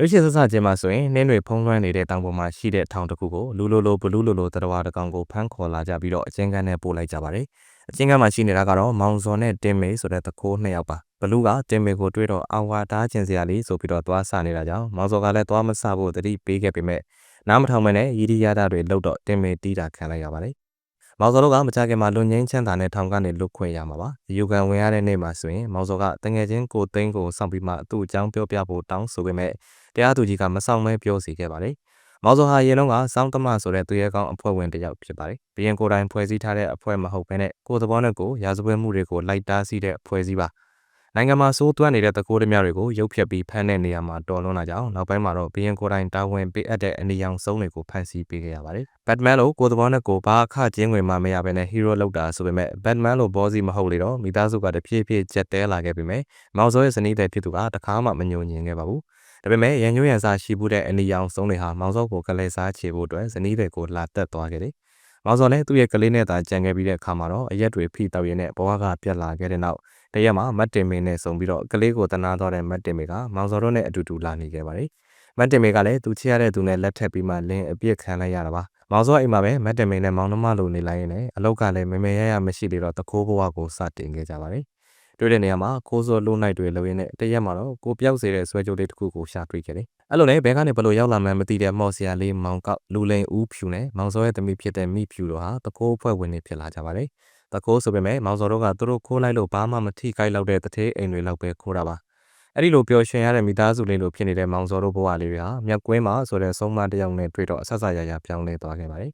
ရုပ်ရှင်ဆဆချင်းမှာဆိုရင်နှင်းတွေဖုံးလွှမ်းနေတဲ့တောင်ပေါ်မှာရှိတဲ့ထောင်တစ်ခုကိုလူလိုလိုဘလူးလိုလိုတရဝါတစ်ကောင်ကိုဖမ်းခေါ်လာကြပြီးတော့အချင်းကန်းနဲ့ပို့လိုက်ကြပါတယ်။အချင်းကန်းမှာရှိနေတာကတော့မောင်စော်နဲ့တင်မေဆိုတဲ့တကိုးနှစ်ယောက်ပါ။ဘလူးကတင်မေကိုတွေ့တော့အာဝါတားကျင်စရာလေးဆိုပြီးတော့သွားဆနေတာကြောင့်မောင်စော်ကလည်းသွားမဆဖို့တတိပေးခဲ့ပေမဲ့နားမထောင်မနဲ့ရီဒီယာတာတွေလှုပ်တော့တင်မေတီးတာခံလိုက်ရပါတယ်။ မောင်စော်တို့ကမကြခင်မှာလွန်ငင်းချမ်းသာနဲ့ထောင်ကနေလွတ်ခွင့်ရမှာပါ။ယူကန်ဝင်ရတဲ့နေ့မှာဆိုရင်မောင်စော်ကတငယ်ချင်းကိုသိန်းကိုစောင့်ပြီးမှသူ့အကြောင်းပြောပြဖို့တောင်းဆိုပေမဲ့တရားသူကြီးကမဆောင်မဲပြောစီခဲ့ပါတယ်။မောင်စောဟာရေလုံးကစောင်းတမဆိုတဲ့သူရဲကောင်းအဖွဲ့ဝင်တစ်ယောက်ဖြစ်ပါတယ်။ဘရင်ကိုယ်တိုင်ဖွဲ့စည်းထားတဲ့အဖွဲ့မဟုတ်ဘဲနဲ့ကိုယ်သဘောနဲ့ကိုရာဇဝတ်မှုတွေကိုလိုက်တားဆီးတဲ့အဖွဲ့စည်းပါ။ နိုင်ငံမှာစိုးသွမ်းနေတဲ့တကိုးဓမြတွေကိုရုပ်ဖြတ်ပြီးဖမ်းတဲ့နေရာမှာတော်လွန်လာကြအောင်နောက်ပိုင်းမှာတော့ဘရင်ကိုယ်တိုင်တာဝန်ပေးအပ်တဲ့အနီရောင်စုံတွေကိုဖမ်းဆီးပေးခဲ့ရပါတယ်။ Batman လို့ကိုယ်သဘောနဲ့ကိုဘာအခကျင်းငွေမှမရဘဲနဲ့ hero လောက်တာဆိုပေမဲ့ Batman လို့ဘောစီမဟုတ်လေတော့မိသားစုကတဖြည်းဖြည်းကြက်တဲလာခဲ့ပြီမဲ့မောင်စောရဲ့ဇနီးတဲ့ဖြစ်သူကတခါမှမညှို့ညင်ခဲ့ပါဘူး။ဒါပေမဲ့ရန်ညွှန်းရန်စားရှိမှုတဲ့အနီရောင်စုံတွေဟာမောင်စောကိုကလေးစားချေဖို့အတွက်ဇနီးတွေကိုလာတက်သွားခဲ့တယ်။မောင်စောလည်းသူ့ရဲ့ကလေးနဲ့သာကြံခဲ့ပြီးတဲ့အခါမှာတော့အရက်တွေဖိတောက်ရင်းနဲ့ဘဝကပြတ်လာခဲ့တဲ့နောက် တရက်မှာမတ်တင်မေနဲ့ဆုံပြီးတော့ကလေးကိုတနာသွားတဲ့မတ်တင်မေကမောင်စောတို့နဲ့အတူတူလာနေခဲ့ပါတယ်။မတ်တင်မေကလည်းသူချစ်ရတဲ့သူနဲ့လက်ထပ်ပြီးမှလင်းအပြစ်ခံလိုက်ရတာပါ။မောင်စောအိမ်မှာပဲမတ်တင်မေနဲ့မောင်နှမလိုနေလိုက်ရင်လည်းအလောက်ကလည်းမမေရရမရှိလေတော့တကိုးဘဝကိုစတင်ခဲ့ကြပါတယ်တွေ့တဲ့နေရာမှာခိုးစောလို့နိုင်တွေလို့ရင်းနဲ့တရက်မှာတော့ကိုပြောက်စေတဲ့ဆွဲကြိုးလေးတစ်ခုကိုရှာတွေ့ခဲ့တယ်။အဲ့လိုနဲ့ဘဲကနေဘလို့ရောက်လာမှန်းမသိတဲ့မော်ဆရာလေးမောင်ကောက်လူလိန်ဦးဖြူနဲ့မောင်စောရဲ့သမီးဖြစ်တဲ့မိဖြူတို့ဟာတကိုးဖွဲ့ဝင်နေဖြစ်လာကြပါတယ်။ တကိုးဆိုပေမဲ့မောင်စောတို့ကသူတို့ခိုးလိုက်လို့ဘာမှမထိခိုက်လောက်တဲ့တထေးအိမ်တွေလောက်ပဲခိုးတာပါ။အဲ့ဒီလိုပျော်ရွှင်ရတဲ့မိသားစုလေးလိုဖြစ်နေတဲ့မောင်စောတို့ဘဝလေးတွေဟာမြက်ကွင်းမှာဆိုတဲ့ဆုံးမတစ်ယောက်နဲ့တွေ့တော့အဆဆရရပြောင်းလဲသွားခဲ့ပါတယ်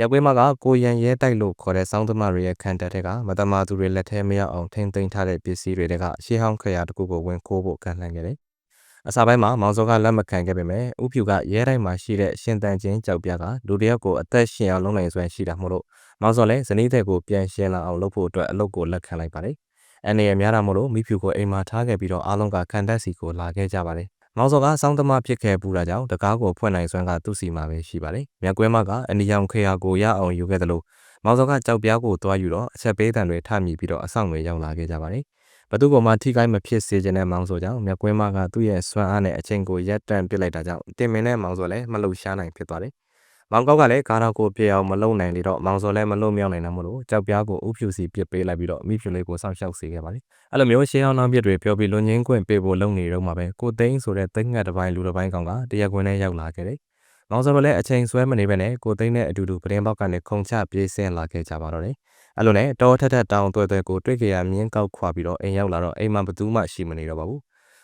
ရက်ကွေးမကကိုရန်ရဲတိုက်လို့ခေါ်တဲ့စောင်းသမားတွေရဲ့ခံတပ်ထဲကမတမာသူတွေလက်ထဲမရောက်အောင်ထိမ့်သိမ်းထားတဲ့ပစ္စည်းတွေတဲကရှေးဟောင်းခရာတခုကိုဝင်ခိုးဖို့ကန့်လန့်ခဲ့တယ်။အစာပိုင်းမှာမောင်စောကလက်မခံခဲ့ပေမဲ့ဥဖြူကရဲတိုင်းမှာရှိတဲ့ရှင်တန်ချင်းကြောက်ပြားကလူတယောက်ကိုအသက်ရှင်အောင်လုံးနိုင်စွမ်းရှိတာမို့လို့ မောင်စောလည်းဇနီးတဲ့ကိုပြန်ရှင်းလာအောင်လုပ်ဖို့အတွက်အလုပ်ကိုလက်ခံလိုက်ပါတယ်။အနေရများတာမို့လို့မိဖြူကိုအိမ်မှာထားခဲ့ပြီးတော့အားလုံးကခံတပ်စီကိုလာခဲ့ကြပါတယ်မောင်စောကစောင်းသမားဖြစ်ခဲ့ပူတာကြောင့်တကားကိုဖွင့်နိုင်စွမ်းကသူ့စီမှာပဲရှိပါတယ်။မြက်ကွဲမကအနီရောင်ခေယာကိုရအောင်ယူခဲ့တယ်လို့မောင်စောကကြောက်ပြားကိုသွားယူတော့အချက်ပေးတံတွေထမြည်ပြီးတော့အဆောင်တွေရောက်လာခဲ့ကြပါတယ်။ဘသူကမှထိခိုက်မဖြစ်စေချင်တဲ့မောင်စောကြောင့်မြက်ကွဲမကသူ့ရဲ့စွမ်းအားနဲ့အချိန်ကိုရက်တန့်ပစ်လိုက်တာကြောင့်တင်မင်းနဲ့မောင်စောလည်းမလှုပ်ရှားနိုင်ဖြစ်သွားတယ်။ မောင်ကောက်ကလည်းကားတော့ကိုပြေအောင်မလုံနိုင်လေတော့မောင်စောလည်းမလုံမြောက်နိုင်တာမို့လို့ကြောက်ပြားကိုဥဖြူစီပစ်ပေးလိုက်ပြီးတော့မိဖြူလေးကိုစောင့်ရှောက်စေခဲ့ပါလေအဲ့လိုမျိုးရှေးအောင်နောက်ပြစ်တွေပြောပြီးလွန်ငင်းခွင့်ပေးဖို့လုံနေတော့မှပဲကိုသိန်းဆိုတဲ့သိန်းငတ်တစ်ပိုင်းလူတစ်ပိုင်းကောင်ကတရက်ခွင်းနဲ့ရောက်လာခဲ့တယ်မောင်စောလည်းအချိန်ဆွဲမနေပဲနဲ့ကိုသိန်းနဲ့အတူတူပရင်ပေါက်ကနေခုံချပြေးဆင်းလာခဲ့ကြပါတော့တယ်အဲ့လိုနဲ့တောထက်ထက်တောင်တွဲတွဲကိုတွေ့ကြရမြင်းကောက်ခွာပြီးတော့အိမ်ရောက်လာတော့အိမ်မှာဘသူမှရှိမနေတော့ပါဘူး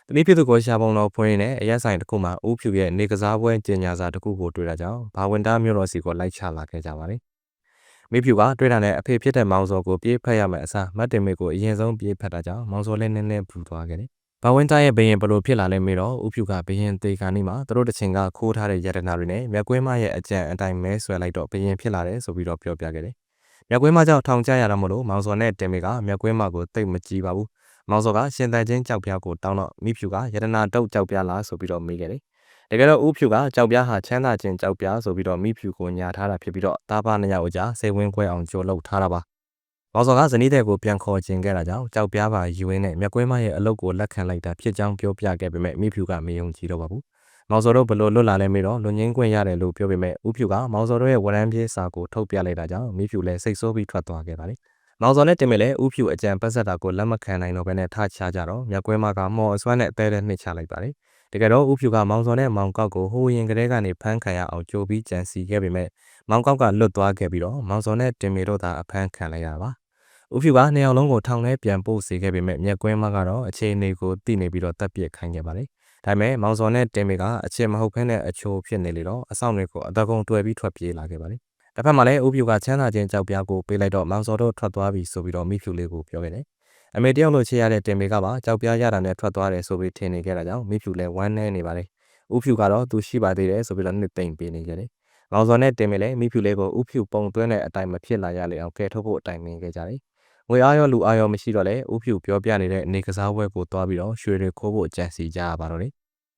တနည်းဖြစ်သူကိုရှာပုံတော်ဖွင့်နေအရက်ဆိုင်တစ်ခုမှာဦးဖြူရဲ့နေကစားပွဲကျင်ညာစာတစ်ခုကိုတွေ့တာကြောင့်ဘာဝင်တာမျိုးတော်စီကိုလိုက်ချလာခဲ့ကြပါတယ်။မိဖြူကတွေ့တာနဲ့အဖေဖြစ်တဲ့မောင်စောကိုပြေးဖက်ရမယ်အစားမတ်တင်မေကိုအရင်ဆုံးပြေးဖက်တာကြောင့်မောင်စောလည်းနည်းနည်းပူသွားခဲ့တယ်။ဘာဝင်တာရဲ့ဘရင်ဘလို့ဖြစ်လာလဲမေးတော့ဦးဖြူကဘရင်တေခါနီးမှာသူတို့တချင်ကခိုးထားတဲ့ရတနာတွေနဲ့မြက်ကွင်းမရဲ့အကြံအတိုင်းမဲဆွဲလိုက်တော့ဘရင်ဖြစ်လာတယ်ဆိုပြီးတော့ပြောပြခဲ့တယ်။မြက်ကွင်းမကြောင့်ထောင်ကျရတာမို့လို့မောင်စောနဲ့တင်မေကမြက်ကွင်းမကိုတိတ်မကြည့်ပါဘူး။ မောင်စောကရှင်တန်ချင်းကြောက်ပြားကိုတောင်းတော့မိဖြူကရတနာတုတ်ကြောက်ပြားလားဆိုပြီးတော့မေးခဲ့တယ်။တကယ်တော့ဦးဖြူကကြောက်ပြားဟာချမ်းသာခြင်းကြောက်ပြားဆိုပြီးတော့မိဖြူကိုညာထားတာဖြစ်ပြီးတော့တားပါနှစ်ယောက်အကြားစိတ်ဝင်းခွဲအောင်ကြိုးလုထားတာပါ။မောင်စောကဇနီးတဲ့ကိုပြန်ခေါ်ခြင်းခဲ့တာကြောင့်ကြောက်ပြားပါယူရင်းနဲ့မြက်ကွဲမရဲ့အလုပ်ကိုလက်ခံလိုက်တာဖြစ်ကြောင်းပြောပြခဲ့ပေမဲ့မိဖြူကမယုံကြည်တော့ပါဘူး။မောင်စောတို့ဘလို့လွတ်လာလဲမေးတော့လွန်ငင်းခွင့်ရတယ်လို့ပြောပေမဲ့ဦးဖြူကမောင်စောတို့ရဲ့ဝရမ်းပြေးစာကိုထုတ်ပြလိုက်တာကြောင့်မိဖြူလည်းစိတ်ဆိုးပြီးထွက်သွားခဲ့ပါလေ။ မောင်စောနဲ့တင်မေလည်းဥဖြူအကြံပတ်ဆက်တာကိုလက်မခံနိုင်တော့ဘဲနဲ့ထချကြတော့မြက်ကွဲမကမော်အစွမ်းနဲ့အသေးသေးနှိမ့်ချလိုက်ပါတယ်။တကယ်တော့ဥဖြူကမောင်စောနဲ့မောင်ကောက်ကိုဟိုရင်ကလေးကနေဖမ်းခံရအောင်ကြိုပြီးကြံစီခဲ့ပေမဲ့မောင်ကောက်ကလွတ်သွားခဲ့ပြီးတော့မောင်စောနဲ့တင်မေတို့သာအဖမ်းခံလိုက်ရပါ။ဥဖြူကနှစ်ယောက်လုံးကိုထောင်ထဲပြန်ပို့စေခဲ့ပေမဲ့မြက်ကွဲမကတော့အခြေအနေကိုသိနေပြီးတော့တပ်ပစ်ခိုင်းခဲ့ပါတယ်။ဒါပေမဲ့မောင်စောနဲ့တင်မေကအချစ်မဟုတ်ဘဲနဲ့အချိုးဖြစ်နေလေတော့အဆောင်တွေကိုအတကုံတွဲပြီးထွက်ပြေးလာခဲ့ပါတယ် တစ်ဖက်မှာလည်းဦးဖြူကချမ်းသာခြင်းကြောက်ပြားကိုပေးလိုက်တော့မောင်စောတို့ထွက်သွားပြီဆိုပြီးတော့မိဖြူလေးကိုပြောခဲ့တယ်။အမေတယောက်လိုချေရတဲ့တင်မေကပါကြောက်ပြားရတာနဲ့ထွက်သွားတယ်ဆိုပြီးထင်နေခဲ့တာကြောင့်မိဖြူလည်းဝမ်းနည်းနေပါလေ။ဦးဖြူကတော့သူရှိပါသေးတယ်ဆိုပြီးတော့နှစ်သိမ့်ပေးနေခဲ့တယ်။မောင်စောနဲ့တင်မေလည်းမိဖြူလေးကိုဦးဖြူပုံသွင်းတဲ့အတိုင်းမဖြစ်လာရလေအောင်ကဲထုတ်ဖို့အတိုင်းမြင်ခဲ့ကြတယ်။ငွေအားရောလူအားရောမရှိတော့လဲဦးဖြူပြောပြနေတဲ့အနေကစားပွဲကိုသွားပြီးတော့ရွှေတွေခိုးဖို့ကြံစီကြရပါတော့တယ်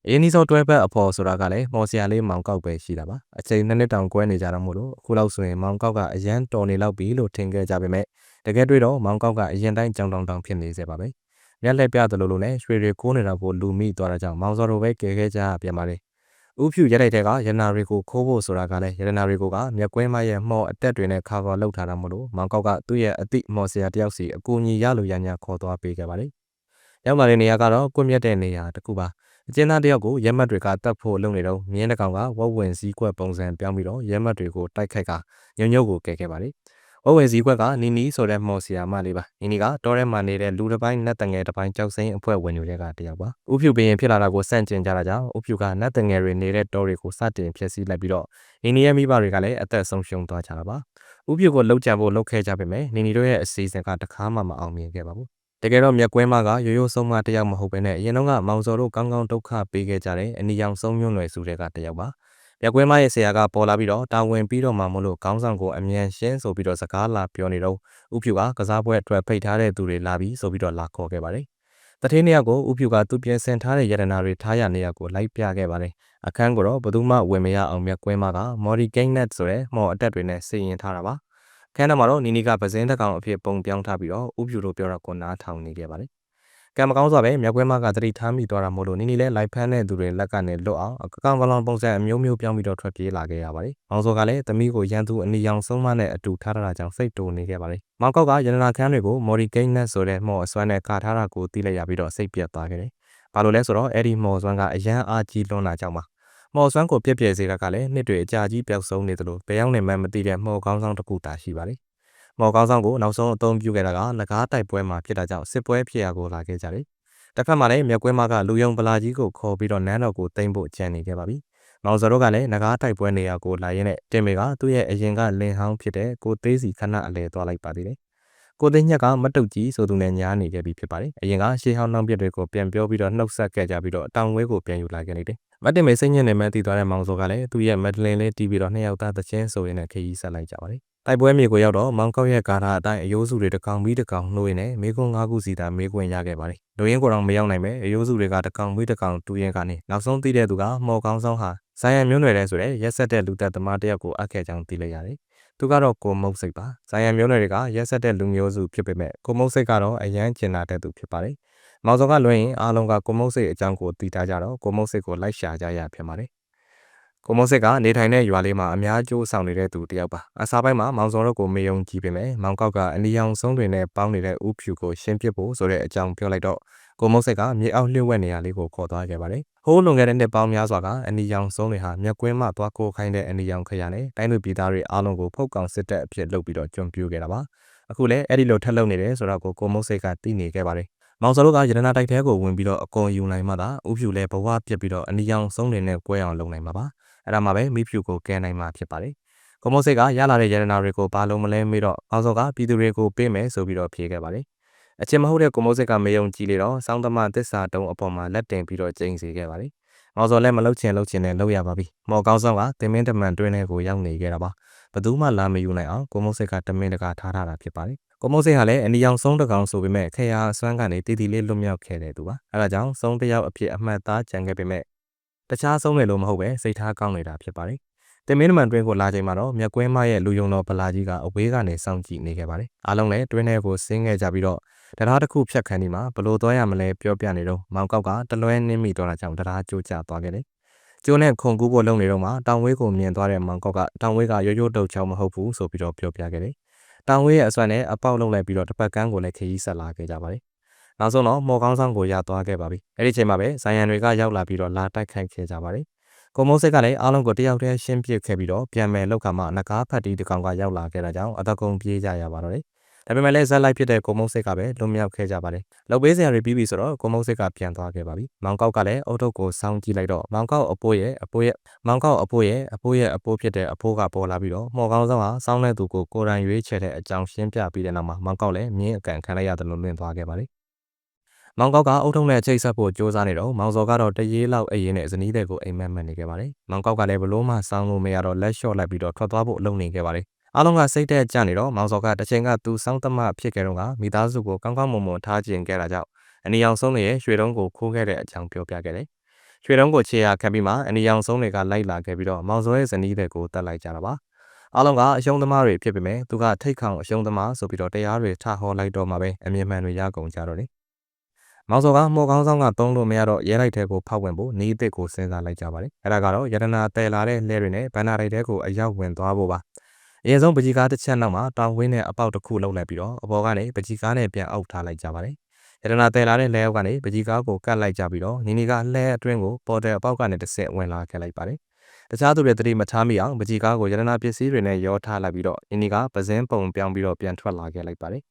အင်းဒီဆုံးတွဲဘက်အဖော်ဆိုတာကလည်းမော်စရာလေးမောင်ကောက်ပဲရှိတာပါအချိန်နှစ်နှစ်တောင်ကွဲနေကြတော့မို့လို့အခုလောက်ဆိုရင်မောင်ကောက်ကအရန်တော်နေလောက်ပြီလို့ထင်ခဲ့ကြပေမဲ့တကယ်တွေ့တော့မောင်ကောက်ကအရင်တိုင်းကြောင်တောင်တောင်ဖြစ်နေစေပါပဲမျက်လှည့်ပြသလိုလိုနဲ့ရွှေတွေကိုနေတာကိုလူမိသွားတာကြောင့်မောင်စောတို့ပဲကယ်ခဲ့ကြရပြန်ပါတယ်ဥဖြူရက်တိုက်တဲ့ကရတနာတွေကိုခိုးဖို့ဆိုတာကလည်းရတနာတွေကိုကမြက်ကွင်းမရဲ့မှော်အတက်တွေနဲ့ခါကောလောက်ထားတာမို့လို့မောင်ကောက်ကသူ့ရဲ့အတိမော်ဆရာတယောက်စီအကူအညီရလို့ရညာခေါ်သွားပေးခဲ့ပါတယ်ရောက်လာတဲ့နေရာကတော့ကွမြက်တဲ့နေရာတစ်ခုပါ အကျဉ်းသားတယောက်ကိုရဲမတ်တွေကတတ်ဖို့လုပ်နေတော့မြင်းတကောင်ကဝက်ဝင်စည်းကွက်ပုံစံပြောင်းပြီးတော့ရဲမတ်တွေကိုတိုက်ခိုက်ကညုံညုတ်ကိုကဲခဲ့ပါတယ်ဝက်ဝင်စည်းကွက်ကနီနီဆိုတဲ့မော်ဆီယာမလေးပါနီနီကတောထဲမှာနေတဲ့လူတစ်ပိုင်းနတ်တငယ်တစ်ပိုင်းကြောက်စိမ့်အဖွဲ့ဝင်တွေကတယောက်ပါဥဖြူဘရင်ဖြစ်လာတာကိုစန့်ကျင်ကြတာကြောင့်ဥဖြူကနတ်တငယ်တွေနေတဲ့တောတွေကိုစတင်ဖျက်ဆီးလိုက်ပြီးတော့နီနီရဲ့မိဘတွေကလည်းအသက်ဆုံးရှုံးသွားကြတာပါဥဖြူကိုလှုပ်ကြံဖို့လှုပ်ခဲကြပေမဲ့နီနီတို့ရဲ့အစီအစဉ်ကတခါမှမအောင်မြင်ခဲ့ပါဘူး တကယ်တော့မြက်ကွဲမကရိုးရိုးဆုံးမတယောက်မဟုတ်ပဲနဲ့အရင်တော့ကမောင်စော်တို့ကောင်းကောင်းဒုက္ခပေးခဲ့ကြတဲ့အနီရောင်ဆုံးညွန့်လွယ်စုတဲ့ကတယောက်ပါမြက်ကွဲမရဲ့ဆရာကပေါ်လာပြီးတော့တာဝန်ပြီးတော့မှမလို့ခေါင်းဆောင်ကိုအမြန်ရှင်းဆိုပြီးတော့စကားလာပြောနေတော့ဥဖြူကကစားပွဲအတွက်ဖိတ်ထားတဲ့သူတွေလာပြီးဆိုပြီးတော့လာခေါ်ခဲ့ပါတယ်တထင်းနေရာကိုဥဖြူကသူပြင်ဆင်ထားတဲ့ရတနာတွေထားရနေရာကိုလိုက်ပြခဲ့ပါတယ်အခန်းကိုတော့ဘယ်သူမှဝင်မရအောင်မြက်ကွဲမကမော်ဒီဂိန်းနက်ဆိုတဲ့မော်အတက်တွေနဲ့စီရင်ထားတာပါ ခန်းထဲမှာတော့နီနီကပဇင်းတက်ကောင်အဖြစ်ပုံပြောင်းထားပြီးတော့ဥဖြူတို့ပြောတာကိုနားထောင်နေခဲ့ပါတယ်ကံမကောင်းစွာပဲမြက်ကွဲမကတတိထားမိသွားတာမို့လို့နီနီလည်းလိုက်ဖမ်းတဲ့သူတွေလက်ကနေလွတ်အောင်အကောင်ကလောင်ပုံစံအမျိုးမျိုးပြောင်းပြီးတော့ထွက်ပြေးလာခဲ့ရပါတယ်။မောင်စောကလည်းသမီးကိုရန်သူအနီရောင်ဆုံးမနဲ့အတူထားတာကြောင့်စိတ်တူနေခဲ့ပါတယ်။မောင်ကောက်ကရတနာခန်းတွေကိုမော်ရီဂိန်းနက်ဆိုတဲ့မော်အစွမ်းနဲ့ကာထားတာကိုသိလိုက်ရပြီးတော့စိတ်ပြတ်သွားခဲ့တယ်။ဘာလို့လဲဆိုတော့အဲ့ဒီမော်စွမ်းကအရန်အားကြီးလွန်းတာကြောင့်ပါ။ မော်စွမ်းကိုပြက်ပြဲစေတာကလည်းနှစ်တွေအကြာကြီးပျောက်ဆုံးနေသလိုဘယ်ရောက်နေမှမသိတဲ့မော်ကောင်းဆောင်တစ်ခုတာရှိပါတယ်။မော်ကောင်းဆောင်ကိုနောက်ဆုံးအသုံးပြုခဲ့တာကငကားတိုက်ပွဲမှာဖြစ်တာကြောင့်စစ်ပွဲဖြစ်ရာကိုလာခဲ့ကြတယ်တစ်ဖက်မှာလည်းမြက်ကွဲမကလူယုံပလာကြီးကိုခေါ်ပြီးတော့နန်းတော်ကိုတင်ဖို့ကြံနေခဲ့ပါပြီ။မောင်စောတို့ကလည်းငကားတိုက်ပွဲနေရာကိုလာရင်းနဲ့တင်မေကသူ့ရဲ့အရင်ကလင်ဟောင်းဖြစ်တဲ့ကိုသေးစီခဏအလဲသွားလိုက်ပါသေးတယ်။ကိုသိညက်ကမတုတ်ကြီးဆိုသူနဲ့ညားနေခဲ့ပြီးဖြစ်ပါတယ်။အရင်ကရှေးဟောင်းနှောင်းပြက်တွေကိုပြန်ပြောပြီးတော့နှုတ်ဆက်ခဲ့ကြပြီးတော့တောင်ဝဲကိုပြန်ယူလာခဲ့နေတယ်။ မတ်တင်မေစိတ်ညစ်နေမှတည်သွားတဲ့မောင်စောကလည်းသူ့ရဲ့မက်ဒလင်လေးတီးပြီးတော့နှစ်ယောက်သားသချင်းဆိုရင်းနဲ့ခရီးဆက်လိုက်ကြပါတယ်။တိုက်ပွဲမြေကိုရောက်တော့မောင်ကောက်ရဲ့ကာထာအတိုင်းအယိုးစုတွေတစ်ကောင်ပြီးတစ်ကောင်နှိုးရင်းနဲ့မေကွန်း၅ခုစီသာမေကွန်းရခဲ့ပါတယ်။လူရင်းကိုယ်တော်မရောက်နိုင်ပဲအယိုးစုတွေကတစ်ကောင်ပြီးတစ်ကောင်တူရင်ကနေနောက်ဆုံးသိတဲ့သူကမော်ကောင်းဆောင်ဟာဇိုင်ယန်မျိုးနွယ်တဲ့ဆိုတဲ့ရက်ဆက်တဲ့လူသက်သမားတယောက်ကိုအပ်ခဲ့ကြောင်းသိလိုက်ရတယ်။သူကတော့ကိုမုတ်စိတ်ပါ။ဇိုင်ယန်မျိုးနွယ်တွေကရက်ဆက်တဲ့လူမျိုးစုဖြစ်ပေမဲ့ကိုမုတ်စိတ်ကတော့အရန်ကျင်နာတဲ့သူဖြစ်ပါတယ်။ မောင်စောကလွှဲရင်အားလုံးကကိုမုတ်စိတ်အကြောင်းကိုသိထားကြတော့ကိုမုတ်စိတ်ကိုလိုက်ရှာကြရဖြစ်ပါတယ်ကိုမုံစစ်ကနေထိုင်တဲ့ရွာလေးမှာအများကျိုးဆောင်နေတဲ့သူတယောက်ပါအစားပိုင်းမှာမောင်စောတို့ကိုမေယုံကြည့်ပေမဲ့မောင်ကောက်ကအနီရောင်ဆုံးတွေနဲ့ပေါင်းနေတဲ့ဥဖြူကိုရှင်းပစ်ဖို့ဆိုတဲ့အကြောင်းပြောလိုက်တော့ကိုမုံစစ်ကမြေအောက်လျှို့ဝှက်နေရာလေးကိုခေါ်သွားခဲ့ပါတယ်ဟိုးလွန်ခဲ့တဲ့နှစ်ပေါင်းများစွာကအနီရောင်ဆုံးတွေဟာမြက်ကွင်းမှသွားကိုခိုင်းတဲ့အနီရောင်ခရနဲ့တိုင်းသူပြည်သားတွေအားလုံးကိုဖုတ်ကောင်စစ်တပ်အဖြစ်လုပ်ပြီးတော့ကြွံပြူခဲ့တာပါအခုလည်းအဲ့ဒီလိုထက်လုပ်နေတယ်ဆိုတော့ကိုကိုမုံစစ်ကသိနေခဲ့ပါတယ် မောင်စောတို့ကရတနာတိုက်ထဲကိုဝင်ပြီးတော့အကုန်ယူနိုင်မှသာဥဖြူလည်းဘဝပြက်ပြီးတော့အနီရောင်ဆုံးတွေနဲ့ကွဲအောင်လုပ်နိုင်မှာပါအဲ့ဒါမှပဲမိဖြူကိုကဲနိုင်မှာဖြစ်ပါတယ်။ကိုမိုးစိတ်ကရလာတဲ့ရတနာတွေကိုဘာလို့မလဲမေးတော့အောင်စောကပြည်သူတွေကိုပေးမယ်ဆိုပြီးတော့ဖြေခဲ့ပါတယ်။အချင်းမဟုတ်တဲ့ကိုမိုးစိတ်ကမေယုံကြည့်လေတော့စောင်းသမသစ္စာတုံးအပေါ်မှာလက်တင်ပြီးတော့ကျိန်စီခဲ့ပါတယ်။မောင်စောလည်းမလုတ်ချင်လုတ်ချင်နဲ့လုတ်ရပါပြီ။မော်ကောင်းဆောင်ကတင်မင်းတမန်တွင်းထဲကိုရောက်နေခဲ့တာပါ။ဘသူမှလာမယူနိုင်အောင်ကိုမိုးစိတ်ကတမင်းတကာထားထားတာဖြစ်ပါတယ်။ ကိုမိုးစိတ်ဟာလည်းအနီရောင်ဆုံးတကောင်ဆိုပေမဲ့ခေယာအစွမ်းကနေတည်တည်လေးလွတ်မြောက်ခဲ့တဲ့သူပါ။အဲဒါကြောင့်ဆုံးတယောက်အဖြစ်အမှတ်သားကြံခဲ့ပေမဲ့တခြားဆုံးတယ်လို့မဟုတ်ပဲစိတ်ထားကောင်းနေတာဖြစ်ပါတယ်။တင်မင်းနမန်တွင်းကိုလာချိန်မှာတော့မြက်ကွင်းမရဲ့လူယုံတော်ဗလာကြီးကအဝေးကနေစောင့်ကြည့်နေခဲ့ပါတယ်။အားလုံးလည်းတွင်းထဲကိုဆင်းခဲ့ကြပြီးတော့တရားတစ်ခုဖြတ်ခန်းဒီမှာဘလို့သွားရမလဲပြောပြနေတော့မောင်ကောက်ကတလွဲနင်းမိတော့တာကြောင့်တရားကြိုးကျသွားခဲ့တယ်။ကျိုးနဲ့ခုံကူးဖို့လုပ်နေတော့မှတောင်ဝေးကိုမြင်သွားတဲ့မောင်ကောက်ကတောင်ဝေးကရိုးရိုးတုတ်ချောင်းမဟုတ်ဘူးဆိုပြီးတော့ပြောပြခဲ့တယ်။ တောင်ဝေးရဲ့အစွမ်းနဲ့အပေါက်လုံးလိုက်ပြီးတော့တစ်ပတ်ကန်းကိုလည်းခရီးဆက်လာခဲ့ကြပါတယ်နောက်ဆုံးတော့မော်ကောင်းဆောင်ကိုရသွားခဲ့ပါပြီအဲ့ဒီချိန်မှာပဲဇိုင်ယန်တွေကရောက်လာပြီးတော့လာတိုက်ခိုက်ခဲ့ကြပါတယ်ကိုမုံစိတ်ကလည်းအားလုံးကိုတယောက်တည်းရှင်းပြခဲ့ပြီးတော့ပြန်မယ်လောက်ခါမှနဂါးဖတ်တီတကောင်ကရောက်လာခဲ့တာကြောင့်အတကုံပြေးကြရပါတော့တယ် ဒါပေမဲ့လည်းဇက်လိုက်ဖြစ်တဲ့ကိုမုံစိတ်ကပဲလွန်မြောက်ခဲ့ကြပါတယ်။လောက်ပေးစရာတွေပြီးပြီဆိုတော့ကိုမုံစိတ်ကပြန်သွားခဲ့ပါပြီ။မောင်ကောက်ကလည်းအုတ်ထုတ်ကိုစောင်းကြည့်လိုက်တော့မောင်ကောက်အပိုးရဲ့အပိုးရဲ့မောင်ကောက်အပိုးရဲ့အပိုးရဲ့အပိုးဖြစ်တဲ့အပိုးကပေါ်လာပြီးတော့မော်ကောင်းဆောင်ဟာစောင်းတဲ့သူကိုကိုယ်တိုင်ရွေးချယ်တဲ့အကြောင်းရှင်းပြပြီးတဲ့နောက်မှာမောင်ကောက်လည်းမြင်းအကန်ခံလိုက်ရတယ်လို့လွင်သွားခဲ့ပါတယ်မောင်ကောက်ကအုတ်ထုံနဲ့ချိတ်ဆက်ဖို့ကြိုးစားနေတော့မောင်စော်ကတော့တရေလောက်အရင်နဲ့ဇနီးတဲ့ကိုအိမ်မက်မက်နေခဲ့ပါတယ်။မောင်ကောက်ကလည်းဘလို့မှစောင်းလို့မရတော့လက်လျှော့လိုက်ပြီးတော့ထွက်သွားဖို့အလုပ်နေခဲ့ပါတယ်။ အားလုံးကစိတ်သက်ကြနေတော့မောင်စော်ကတစ်ချိန်ကသူစောင်းသမဖြစ်ခဲ့တော့ကမိသားစုကိုကောင်းကောင်းမွန်မွန်ထားခြင်းခဲ့တာကြောင့်အနီအောင်ဆုံးရဲ့ရွှေတုံးကိုခိုးခဲ့တဲ့အကြောင်းပြောပြခဲ့တယ်။ရွှေတုံးကိုခြေရခံပြီးမှအနီအောင်ဆုံးတွေကလိုက်လာခဲ့ပြီးတော့မောင်စော်ရဲ့ဇနီးတဲ့ကိုတတ်လိုက်ကြတာပါ။အားလုံးကအယုံသမားတွေဖြစ်ပေမဲ့သူကထိတ်ခေါင်အယုံသမားဆိုပြီးတော့တရားတွေထဟောလိုက်တော့မှပဲအမြင်မှန်တွေရကုန်ကြတော့တယ်မောင်စောကမော်ကောင်းဆောင်ကသုံးလို့မရတော့ရဲလိုက်ထဲကိုဖောက်ဝင်ဖို့နီးအစ်စ်ကိုစဉ်းစားလိုက်ကြပါတယ်အဲ့ဒါကတော့ရတနာတဲလာတဲ့လှဲတွေနဲ့ဘန္နာတိုက်ထဲကိုအရောက်ဝင်သွားဖို့ပါ အရင်ဆုံးပကြီးကားတစ်ချက်နောက်မှာတောင်ဝင်းနဲ့အပေါက်တစ်ခုလှုပ်လိုက်ပြီးတော့အပေါ်ကနေပကြီးကားနဲ့ပြန်အောက်ထားလိုက်ကြပါတယ်ရတနာတဲလာတဲ့လဲအောက်ကနေပကြီးကားကိုကတ်လိုက်ကြပြီးတော့နီနီကလှဲအတွင်းကိုပေါ်တယ်အပေါက်ကနေတစ်ဆက်ဝင်လာခဲ့လိုက်ပါတယ်တခြားသူတွေတတိမထားမိအောင်ပကြီးကားကိုရတနာပစ္စည်းတွေနဲ့ရောထားလိုက်ပြီးတော့နီနီကပဇင်းပုံပြောင်းပြီးတော့ပြန်ထွက်လာခဲ့လိုက်ပါတယ်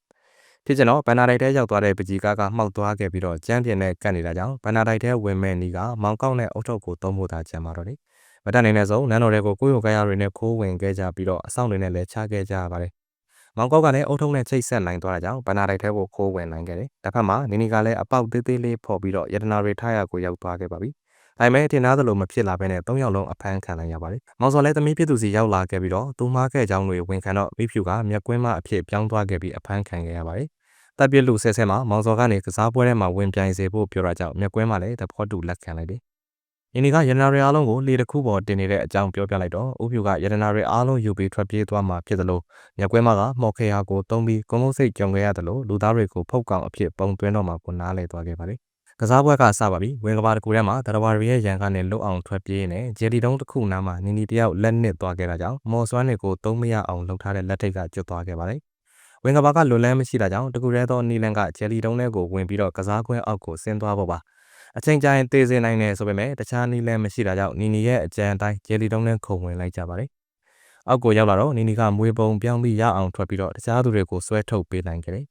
ဖြစ်ကျွန်တော်ဘန္နာတိုက်ထဲရောက်သွားတဲ့ပကြီးကားကမှောက်သွားခဲ့ပြီးတော့ကြမ်းပြင်နဲ့ကတ်နေတာကြောင့်ဘန္နာတိုက်ထဲဝင်မဲ့နီကမောင်ကောက်နဲ့အုတ်ထုပ်ကိုသုံးဖို့သာကြံပါတော့တယ် မတတ်နိုင်တဲ့ဆုံးနန်းတော်တွေကိုကိုယ်ရုံကရတွေနဲ့ခိုးဝင်ခဲ့ကြပြီးတော့အဆောင်တွေနဲ့လည်းချခဲ့ကြရပါတယ်မောင်ကောက်ကလည်းအုတ်ထုံးနဲ့ချိတ်ဆက်နိုင်သွားတာကြောင့်ဘန္နာတိုက်ထဲကိုခိုးဝင်နိုင်ခဲ့တယ်တစ်ဖက်မှာနီနီကလည်းအပေါက်သေးသေးလေးဖော်ပြီးတော့ယတနာတွေထားရကိုရောက်သွားခဲ့ပါပြီဒါပေမဲ့ထင်သားသလိုမဖြစ်လာဘဲနဲ့၃ယောက်လုံးအဖမ်းခံလိုက်ရပါတယ်။မောင်စော်လည်းသမီးဖြစ်သူစီရောက်လာခဲ့ပြီးတော့သူမှားခဲ့ကြောင်းတွေဝန်ခံတော့မိဖြူကမျက်ကွင်းမအဖြစ်ပြောင်းသွားခဲ့ပြီးအဖမ်းခံခဲ့ရပါတယ်။တပ်ပြစ်လူဆဲဆဲမှာမောင်စော်ကနေကစားပွဲထဲမှာဝင်ပြိုင်စေဖို့ပြောတာကြောင့်မျက်ကွင်းမှာလည်းသဘောတူလက်ခံလိုက်တ ယ်။ယင်းဒီကရတနာတွေအားလုံးကိုလေတစ်ခုပေါ်တင်နေတဲ့အကြောင်းပြောပြလိုက်တော့ဦးဖြူကရတနာတွေအားလုံးယူပြီးထွက်ပြေးသွားမှာဖြစ်သလိုမျက်ကွင်းမကမော်ခေယာကိုတုံးပြီးကုန်းကုန်းစိတ်ကြုံခဲ့ရသလိုလူသားတွေကိုဖုတ်ကောင်အဖြစ်ပုံသွင်းတော့မှာကိုနားလဲသွားခဲ့ပါတယ်။ကစားပွဲကစပါပြီဝင်ကဘာတကူထဲမှာတရဝရီရဲ့ရန်ကနေလွတ်အောင်ထွက်ပြေးနေဂျယ်လီတုံးတစ်ခုနားမှာနီနီတယောက်လက်နစ်သွားခဲ့တာကြောင့်မော်စွမ်းတွေကိုသုံးမရအောင်လှုပ်ထားတဲ့လက်ထိတ်ကကျွတ်သွားခဲ့ပါတယ်။ဝင်ကဘာကလွတ်လန်းမရှိတာကြောင့်တကူရဲသောနီလန်ကဂျယ်လီတုံးထဲကိုဝင်ပြီးတော့ကစားကွင်းအောက်ကိုဆင်းသွားဖို့ပါ။ အချိန်ကြာရင်သေစေနိုင်တယ်ဆိုပေမဲ့တခြားနီလန်မရှိတာကြောင့်နီနီရဲ့အကြံအတိုင်းဂျယ်လီတုံးထဲခုံဝင်လိုက်ကြပါတယ်။အောက်ကိုရောက်လာတော့နီနီကမွေပုံပြောင်းပြီးရအောင်ထွက်ပြီးတော့တခြားသူတွေကိုဆွဲထုတ်ပေးနိုင်ခဲ့တယ်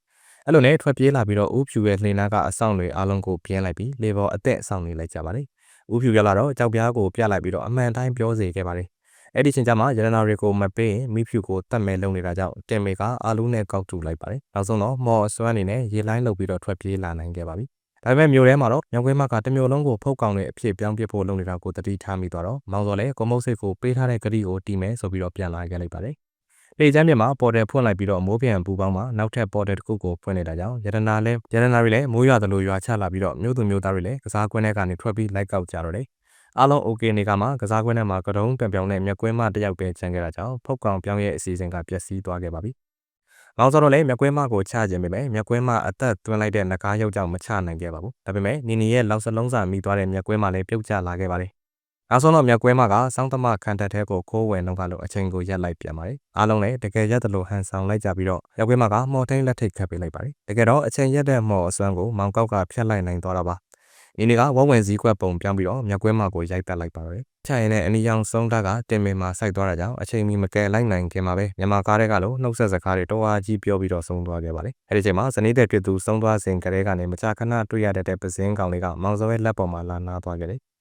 အဲ့လိုနဲ့ထွက်ပြေးလာပြီးတော့ဦးဖြူရဲ့လှေနာကအဆောင်တွေအားလုံးကိုပြင်းလိုက်ပြီးလေပေါ်အသက်အဆောင်နေလိုက်ကြပါတယ်။ဦးဖြူရလာတော့ကြောက်ပြားကိုပြလိုက်ပြီးတော့အမှန်တိုင်းပြောစေခဲ့ပါတယ်။အဲ့ဒီချိန်ကျမှရတနာတွေကိုမပေးရင်မိဖြူကိုတတ်မဲ့လုံနေတာကြောင့်တင်မေကအာလူးနဲ့ကောက်တူလိုက်ပါတယ်။နောက်ဆုံးတော့မော်အစွမ်းအနေနဲ့ရေလိုင်းလုပ်ပြီးတော့ထွက်ပြေးလာနိုင်ခဲ့ပါပြီ။ ဒါပေမဲ့မြို့ထဲမှာတော့မြောင်ကွင်းမကတမျိုးလုံးကိုဖုတ်ကောင်တွေအဖြစ်ပြောင်းပြဖို့လုပ်နေတာကိုတတိထားမိသွားတော့မောင်စော်လည်းကိုမုတ်စိတ်ကိုပေးထားတဲ့ဂရီကိုတီးမယ်ဆိုပြီးတော့ပြန်လာခဲ့လိုက်ပါတယ်လေချမ်းမြက်မှာပေါ်တယ်ဖွင့်လိုက်ပြီးတော့မိုးပြန်ပူပေါင်းမှာနောက်ထပ်ပေါ်တယ်တစ်ခုကိုဖွင့်နေတာကြောင့်ရတနာလဲရတနာတွေလည်းမိုးရွာသလိုရွာချလာပြီးတော့မြို့သူမြို့သားတွေလည်းကစားကွင်းထဲကနေထွက်ပြီးလိုက်ကောက်ကြတော့တယ်အားလုံး okay နေကမှကစားကွင်းထဲမှာကတုံးပြန်ပြောင်းနဲ့မြက်ကွင်းမတယောက်ပဲချန်ခဲ့တာကြောင့်ဖုတ်ကောင်ပြောင်းရဲ့အစီအစဉ်ကပျက်စီးသွားခဲ့ပါပြီ။ နောက်ဆိုတော့လည်းမြက်ကွင်းမကိုချခြင်းပဲမြက်ကွင်းမအသက်သွင်းလိုက်တဲ့ငကားရုပ်ကြောင့်မချနိုင်ခဲ့ပါဘူး။ဒါပေမဲ့နီနီရဲ့လောက်စလုံးစာမိသွားတဲ့မြက်ကွင်းမလည်းပြုတ်ကျလာခဲ့ပါတယ်နောက်ဆုံးတော့မြက်ကွဲမကစောင်းသမခံတက်တဲ့ကိုခိုးဝယ်နှုတ်ကလို့အချိန်ကိုရက်လိုက်ပြန်ပါတယ်။အားလုံးလည်းတကယ်ရက်တယ်လို့ဟန်ဆောင်လိုက်ကြပြီးတော့မြက်ကွဲမကမော်ထိန်လက်ထိတ်ခတ်ပေးလိုက်ပါတယ်။တကယ်တော့အချိန်ရက်တဲ့မော်အစွမ်းကိုမောင်ကောက်ကဖျက်လိုက်နိုင်သွားတာပါ။အင်းဒီကဝဝင်စည်းကွက်ပုံပြောင်းပြီးတော့မြက်ကွဲမကိုရိုက်တက်လိုက်ပါတယ်။ ချရင်နဲ့အနီရောင်ဆုံးတာကတင်မေမှာစိုက်သွားတာကြောင့်အချိန်မီမကယ်လိုက်နိုင်ခင်မှာပဲမြန်မာကားတွေကလို့နှုတ်ဆက်စကားတွေတော့အားကြီးပြောပြီးတော့ဆုံးသွားခဲ့ပါတယ်။အဲဒီချိန်မှာဇနီးတဲ့တွေ့သူဆုံးသွားစဉ်ကလေးကနေမကြာခဏတွေ့ရတဲ့ပစင်းကောင်လေးကမောင်စောရဲ့လက်ပေါ်မှာလာနာသွားခဲ့တယ်။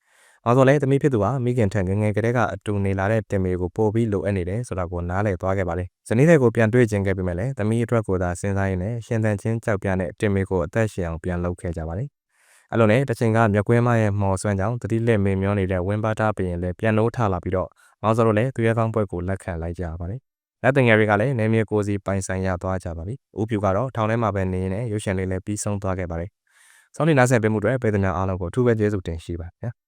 ။ဘာလို့လဲသမီးဖြစ်သူကမိခင်ထက်ငငယ်ကလေးကအတူနေလာတဲ့တင်မေကိုပို့ပြီးလိုအပ်နေတယ်ဆိုတာကိုနားလည်သွားခဲ့ပါလေ။ဇနီးတဲ့ကိုပြန်တွေ့ခြင်းခဲ့ပြီးမဲ့လည်းသမီးအတွက်ကိုသာစဉ်းစားရင်းနဲ့ရှင်သန်ချင်းကြောက်ပြတဲ့တင်မေကိုအသက်ရှင်အောင်ပြန်လုပ်ခဲ့ကြပါလေ။ အဲ့လိုနဲ့တချိန်ကမြက်ကွင်းမရဲ့မော်ဆွမ်းကြောင့်တတိလက်မေမျောနေတဲ့ဝင်းပါတာပင်လည်းပြန်လို့ထလာပြီးတော့မောင်စောတို့လည်းသူရဲ့ကောင်းပွဲကိုလက်ခံလိုက်ကြပါလေ။လက်တင်ငယ်တွေကလည်းနေမြေကိုစီပိုင်ဆိုင်ရသွားကြပါပြီ။ဦးဖြူကတော့ထောင်ထဲမှာပဲနေနေရုပ်ရှင်လေးလည်းပြီးဆုံးသွားခဲ့ပါတယ်။ဆောင်းနေနားဆင်ပေးမှုတွေပြည်သူများအားလုံးကိုအထူးပဲကျေးဇူးတင်ရှိပါဗျာ။